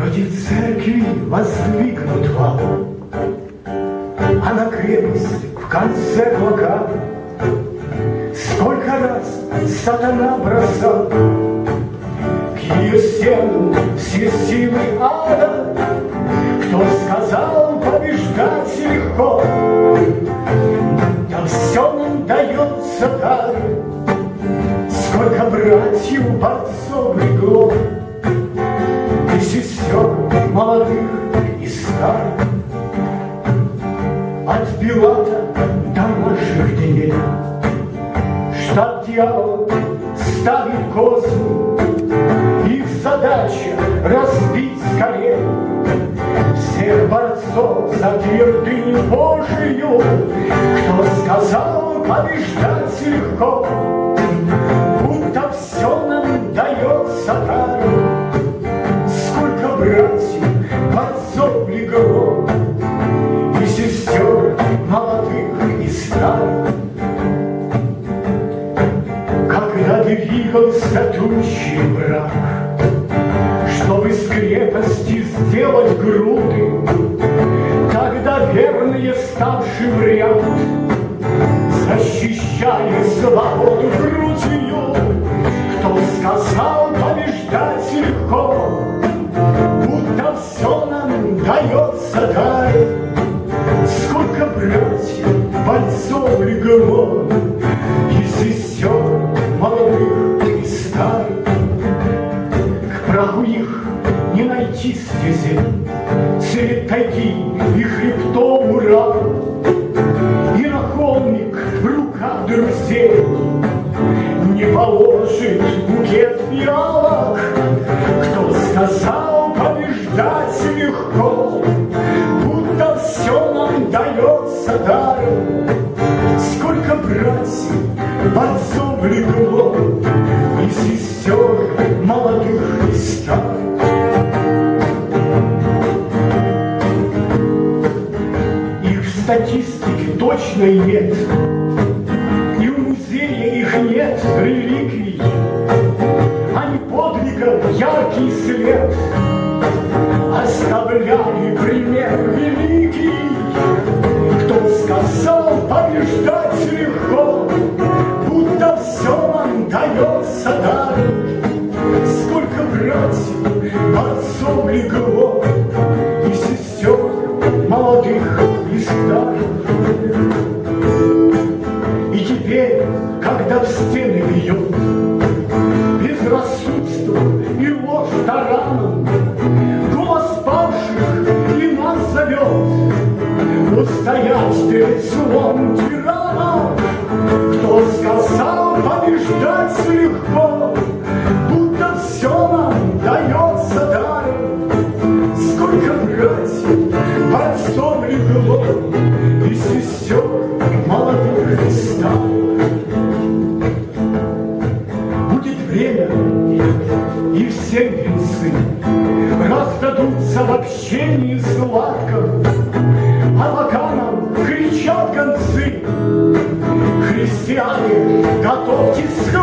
Против церкви воздвигнут вал, А на крепость в конце клока Сколько раз сатана бросал К ее стенам все силы ада, Кто сказал побеждать легко, Да все нам дается даром, Сколько братьев борцов легло, И сестер молодых и старых, От Пилата до наших дней. Штаб дьявола ставит козни, Их задача разбить скорее Всех борцов за твердыню Божию, Кто сказал побеждать легко, Будто все нам молодых и старых, когда двигался тучи враг, Чтобы с крепости сделать груды, Тогда верные ставшие в ряд Защищали свободу грудью, Кто сказал побеждать легко, Будто все нам дается даром. Бойцов легло, И сестер молодых и старых. К праху их не найти стези, Средь тайги и хребтов Урал, И на в руках друзей Не положит букет фиалок, дается даром. Сколько братьев, борцов легло, И сестер молодых и старых. Их в статистике точной нет, И у музея их нет реликвий, Они подвигов яркий след Оставляли пример великий, побеждать легко, Будто все нам дается даром. Сколько братьев, борцов легло, И сестер молодых и старых. И теперь, когда в стены бьет Безрассудство и ложь тараном, Голос павших и нас зовет Устоять перед злом Раздадутся в общении сладком, А пока нам кричат гонцы, Христиане, готовьтесь к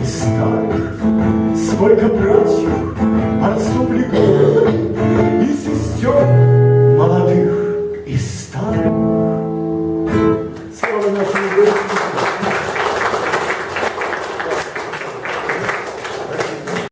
и старых, Сколько братьев, отцов И сестер молодых и старых.